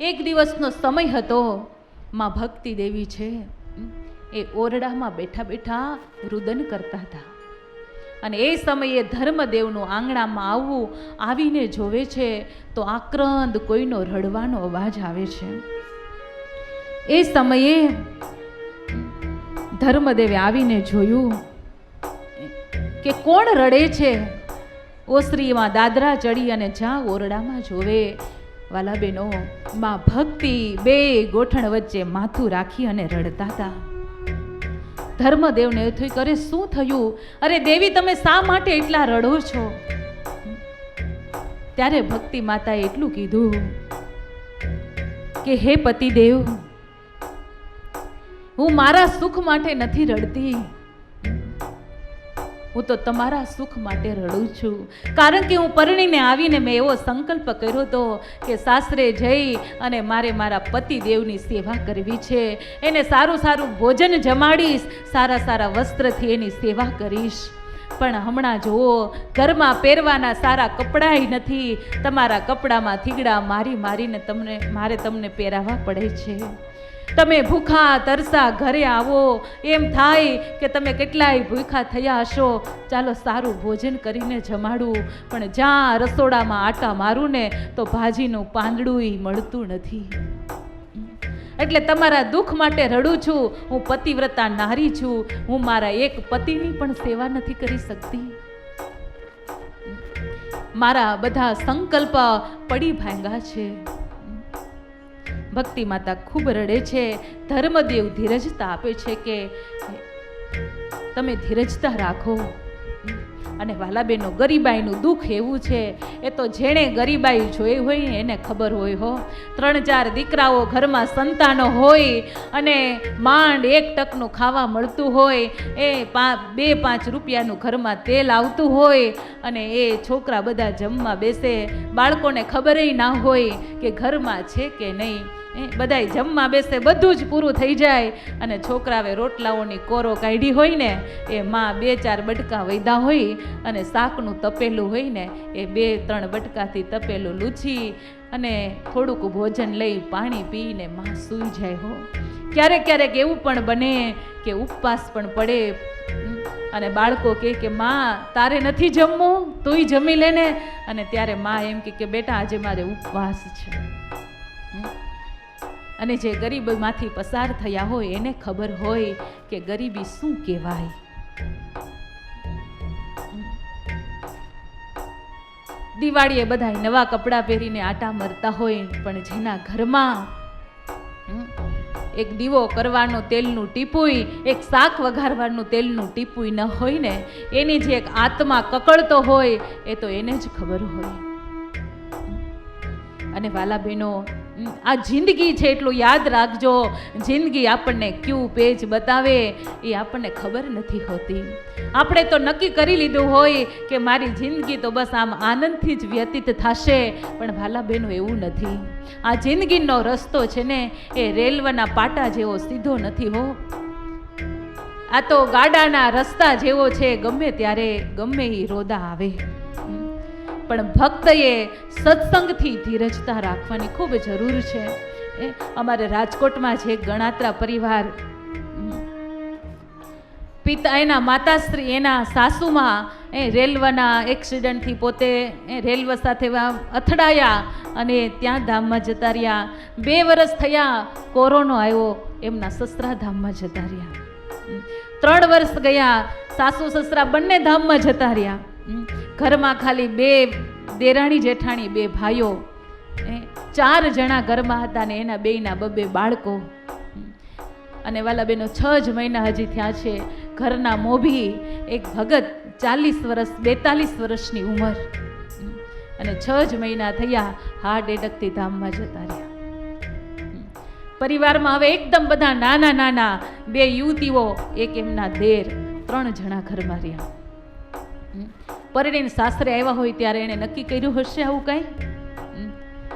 એક દિવસનો સમય હતો, માં ભક્તિ દેવી છે એ ઓરડામાં બેઠા બેઠા રુદન કરતા હતા. અને એ સમયે ધર્મદેવનું આંગણામાં આવવું આવીને જોવે છે, તો આક્રંદ કોઈનો રડવાનો અવાજ આવે છે. એ સમયે ધર્મદેવે આવીને જોયું કે કોણ રડે છે? ઓસરીમાં દાદરા ચડી અને જ્યાં ઓરડામાં જોવે વાલા બેનો, માં ભક્તિ બે ગોઠણ વચ્ચે માથું રાખી અને રડતા હતા. ધર્મદેવને થયું કરે શું થયું? અરે દેવી, તમે શા માટે એટલા રડો છો? ત્યારે ભક્તિ માતાએ એટલું કીધું કે, હે પતિદેવ, હું મારા સુખ માટે નથી રડતી. હું તો તમારા સુખ માટે રડું છું. કારણ કે હું પરણીને આવીને મેં એવો સંકલ્પ કર્યો હતો કે સાસરે જઈ અને મારે મારા પતિદેવની સેવા કરવી છે. એને સારું સારું ભોજન જમાડીશ, સારા સારા વસ્ત્રથી એની સેવા કરીશ. પણ હમણાં જુઓ, ઘરમાં પહેરવાના સારા કપડાંય નથી. તમારા કપડામાં થીગડા મારી મારીને તમને, મારે તમને પહેરાવવા પડે છે. તમે ભૂખા, તરસા ઘરે આવો. એમ થાય કે તમે કેટલાય ભૂખા થયા હશો. ચાલો સારું ભોજન કરીને જમાડું. પણ જ્યાં રસોડામાં આટા મારું ને તો ભાજીનું પાંદડું મળતું નથી. એટલે તમારા દુઃખ માટે રડું છું, હું પતિવ્રતા નારી છું, હું મારા એક પતિની પણ સેવા નથી કરી શકતી. મારા બધા સંકલ્પ પડી ભાંગા છે. ભક્તિ માતા ખૂબ રડે છે, ધર્મદેવ ધીરજતા આપે છે કે તમે ધીરજતા રાખો. અને વાલાબેનો ગરીબાઈનું દુઃખ એવું છે, એ તો જેણે ગરીબાઈ જોઈ હોય એને ખબર હોય હો. ત્રણ ચાર દીકરાઓ ઘરમાં સંતાનો હોય અને માંડ એક ટકનું ખાવા મળતું હોય, એ બે પાંચ રૂપિયાનું ઘરમાં તેલ આવતું હોય અને એ છોકરા બધા જમવા બેસે. બાળકોને ખબરેય ના હોય કે ઘરમાં છે કે નહીં. એ, બધાય જમવા બેસે, બધું જ પૂરું થઈ જાય. અને છોકરાવે રોટલાઓની કોરો કાઢી હોય ને, એ માં બે ચાર બટકા વૈદા હોય અને શાકનું તપેલું હોય ને, એ બે ત્રણ બટકાથી તપેલું લૂછી અને થોડુંક ભોજન લઈ પાણી પીને માં સૂઈ જાય હો. ક્યારેક ક્યારેક એવું પણ બને કે ઉપવાસ પણ પડે. અને બાળકો કહે કે, માં, તારે નથી જમવું? તુંય જમી લેને અને ત્યારે માં એમ કે, બેટા, આજે મારે ઉપવાસ છે. અને જે ગરીબમાંથી પસાર થયા હોય એને ખબર હોય કે ગરીબી શું કહેવાય. દિવાળીએ બધા નવા કપડાં પહેરીને આટા મરતા હોય, પણ જેના ઘરમાં એક દીવો કરવાનો તેલનું ટીપુય, એક શાક વઘારવાનું તેલનું ટીપુય ન હોય ને, એની જે એક આત્મા કકળતો હોય, એ તો એને જ ખબર હોય. અને વાલા બહેનો આ જિંદગી છે એટલું યાદ રાખજો. જિંદગી આપણને ક્યુ પેજ બતાવે એ આપણને ખબર નથી હોતી. આપણે તો નક્કી કરી લીધું હોય કે મારી જિંદગી તો બસ આમ આનંદથી જ વ્યતીત થશે, પણ ભાલા બહેનો એવું નથી. આ જિંદગીનો રસ્તો છે ને એ રેલવેના પાટા જેવો સીધો નથી હો. આ તો ગાડાના રસ્તા જેવો છે, ગમે ત્યારે ગમે એ રોદા આવે. પણ ભક્તએ સત્સંગથી ધીરજતા રાખવાની ખૂબ જરૂર છે. એ અમારે રાજકોટમાં એક ગણાત્રા પરિવાર પિતા એના માતાશ્રી, એના સાસુમાં, એ રેલવેના એક્સિડન્ટથી પોતે, એ રેલવે સાથે અથડાયા અને ત્યાં ધામમાં જતા રહ્યા. બે વર્ષ થયા, કોરોનો આવ્યો, એમના સસરા ધામમાં જતા રહ્યા. ત્રણ વર્ષ ગયા, સાસુ સસરા બંને ધામમાં જતા રહ્યા. ઘરમાં ખાલી બે દેરાણી જેઠાણી, બે ભાઈઓ. ચાર જણા ઘરમાં હતા ને એના બેયના બબે બાળકો. અને વાલા બેનો છ જ મહિના હજી થયા છે. ઘરના મોભી એક ભગત ચાલીસ વર્ષ, બેતાલીસ વર્ષની ઉંમર. અને છ જ મહિના થયા હાર્ટ એટકથી ધામમાં જતા રહ્યા. પરિવારમાં હવે એકદમ બધા નાના નાના બે યુવતીઓ, એક એમના દેર, ત્રણ જણા ઘરમાં રહ્યા. પરણીને સાસરે આવ્યા હોય ત્યારે એણે નક્કી કર્યું હશે આવું કાંઈ?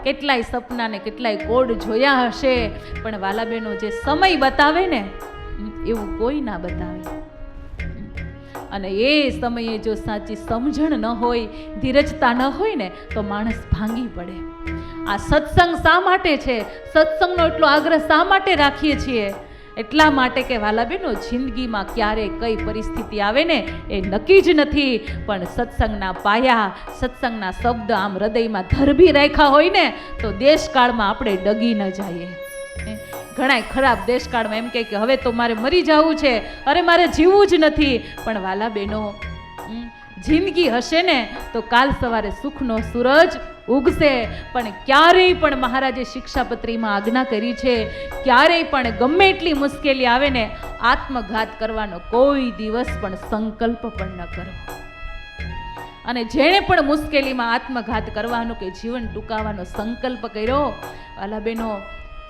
કેટલાય સપના ને કેટલાય કોડ જોયા હશે. પણ વાલાબેનો જે સમય બતાવે ને એવું કોઈ ના બતાવે. અને એ સમયે જો સાચી સમજણ ન હોય, ધીરજતા ન હોય ને, તો માણસ ભાંગી પડે. આ સત્સંગ શા માટે છે? સત્સંગનો એટલો આગ્રહ શા માટે રાખીએ છીએ? એટલા માટે કે વાલાબેનો જિંદગીમાં ક્યારે કઈ પરિસ્થિતિ આવે ને એ નક્કી જ નથી. પણ સત્સંગના પાયા, સત્સંગના શબ્દ આમ હૃદયમાં ધરબી રાખ્યા હોય ને, તો દેશકાળમાં આપણે ડગી ન જઈએ. ઘણા ખરાબ દેશકાળમાં એમ કહે કે હવે તો મારે મરી જવું છે. અરે મારે જીવવું જ નથી. પણ વાલા બહેનો જિંદગી હશે ને, તો કાલ સવારે સુખનો સૂરજ ઉગશે. પણ ક્યારેય પણ મહારાજે શિક્ષાપત્રીમાં આજ્ઞા કરી છે, ક્યારેય પણ ગમે એટલી મુશ્કેલી આવે ને, આત્મઘાત કરવાનો કોઈ દિવસ પણ સંકલ્પ પણ ન કરવો અને જેણે પણ મુશ્કેલીમાં આત્મઘાત કરવાનો કે જીવન ટૂંકાવાનો સંકલ્પ કર્યો વાલા બેનો,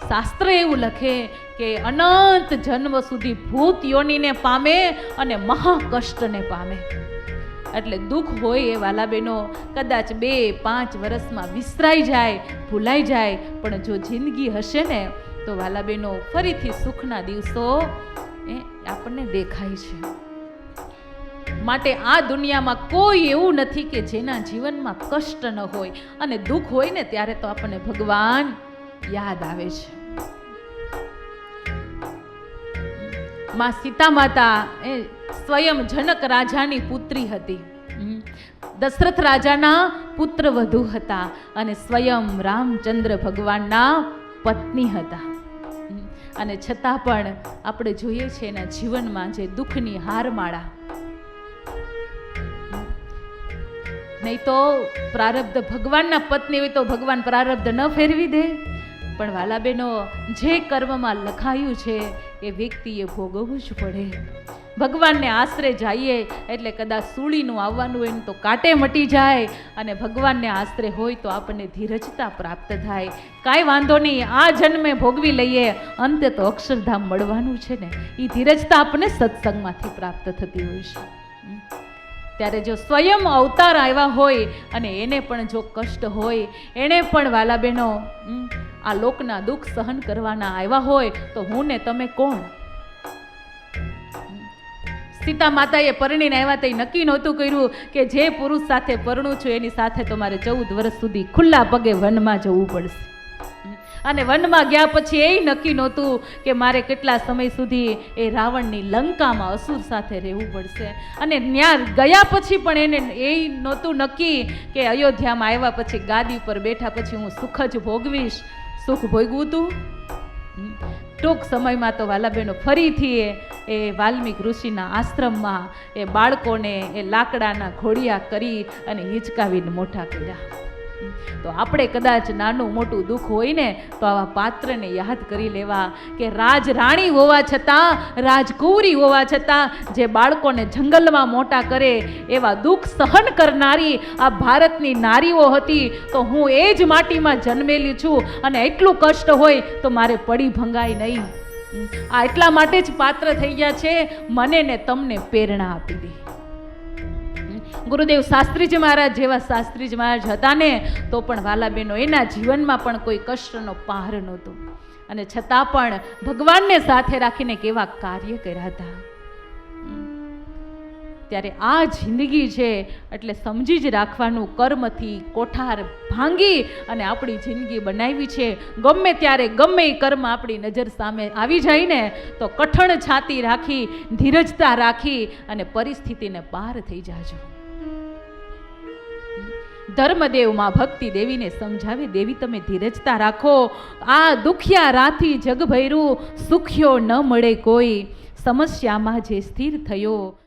શાસ્ત્ર એવું લખે કે અનંત જન્મ સુધી ભૂત યોનીને પામે અને મહાકષ્ટને પામે. એટલે દુઃખ હોય એ વાલાબેનો કદાચ બે, પાંચ વર્ષમાં વિસરાઈ જાય, ભૂલાઈ જાય, પણ જો જિંદગી હશે ને, તો વાલા બેનો ફરીથી સુખના દિવસો, એ આપણને દેખાય છે. માટે આ દુનિયામાં કોઈ એવું નથી કે જેના જીવનમાં કષ્ટ ન હોય અને દુઃખ હોય ને ત્યારે તો આપણને ભગવાન યાદ આવે છે. માં સીતા માતા એ સ્વયં જનક રાજાની પુત્રી હતી. દશરથ રાજાના પુત્ર વધુ હતા અને સ્વયં રામચંદ્ર ભગવાનના પત્ની હતા. અને છતાં પણ આપણે જોઈએ છીએ એના જીવનમાં જે દુઃખની હારમાળા. નહીં તો પ્રારબ્ધ ભગવાનના પત્ની હોય તો ભગવાન પ્રારબ્ધ ન ફેરવી દે. પણ વાલાબેનો જે કર્મમાં લખાયું છે એ વ્યક્તિએ ભોગવવું જ પડે. ભગવાનને આશરે જઈએ, એટલે કદાચ સૂળીનું આવવાનું હોય તો કાંટે મટી જાય અને ભગવાનને આશરે હોય તો આપણને ધીરજતા પ્રાપ્ત થાય. કાંઈ વાંધો નહીં, આ જન્મે ભોગવી લઈએ. અંતે તો અક્ષરધામ મળવાનું છે ને એ ધીરજતા આપણને સત્સંગમાંથી પ્રાપ્ત થતી હોય છે. ત્યારે જો સ્વયં અવતાર આવ્યા હોય અને એને પણ જો કષ્ટ હોય, એણે પણ વાલા બહેનો આ લોકના દુઃખ સહન કરવાના આવ્યા હોય, તો હું ને તમે કોણ? સીતા માતાએ પરણીને આવ્યા તે નક્કી નહોતું કર્યું કે જે પુરુષ સાથે પરણું છું, એની સાથે તો મારે ચૌદ વર્ષ સુધી ખુલ્લા પગે વનમાં જવું પડશે. અને વનમાં ગયા પછી એ નક્કી નહોતું કે મારે કેટલા સમય સુધી એ રાવણની લંકામાં અસુર સાથે રહેવું પડશે. અને ત્યાં ગયા પછી પણ એને એ નહોતું નક્કી કે અયોધ્યામાં આવ્યા પછી ગાદી ઉપર બેઠા પછી હું સુખ જ ભોગવીશ. સુખ ભોગવું તું. ટૂંક સમયમાં તો વાલાબેનો ફરીથી એ એ વાલ્મિક ઋષિના આશ્રમમાં એ બાળકોને એ લાકડાના ઘોડિયા કરી અને હિંચકાવીને મોટા કર્યા. તો આપણે કદાચ નાનું મોટું દુઃખ હોય ને તો આવા પાત્રને યાદ કરી લેવા કે રાજ રાણી હોવા છતાં રાજકુંવરી હોવા છતાં, જે બાળકોને જંગલમાં મોટા કરે એવા દુઃખ સહન કરનારી આ ભારતની નારીઓ હતી, તો હું એ જ માટીમાં જન્મેલી છું અને એટલું કષ્ટ હોય તો મારે પડી ભંગાય નહીં. આ એટલા માટે જ પાત્ર થઈ ગયા છે, મને ને તમને પ્રેરણા આપી દે. ગુરુદેવ શાસ્ત્રીજી મહારાજ જેવા શાસ્ત્રીજી મહારાજ હતા ને, તો પણ વાલાબેનો એના જીવનમાં પણ કોઈ કષ્ટનો પહાર નહોતો. અને છતાં પણ ભગવાનને સાથે રાખીને કેવા કાર્ય કર્યા હતા. ત્યારે આ જિંદગી છે એટલે સમજી જ રાખવાનું કર્મથી કોઠાર ભાંગી અને આપણી જિંદગી બનાવી છે. ગમે ત્યારે ગમે એ કર્મ આપણી નજર સામે આવી જાય ને, તો કઠણ છાતી રાખી, ધીરજતા રાખી અને પરિસ્થિતિને પાર થઈ જાજો. ધર્મદેવમાં ભક્તિ દેવીને સમજાવે દેવી, તમે ધીરજતા રાખો. આ દુખિયા રાથી જગભૈરું સુખ્યો ન મળે કોઈ. સમસ્યામાં જે સ્થિર થયો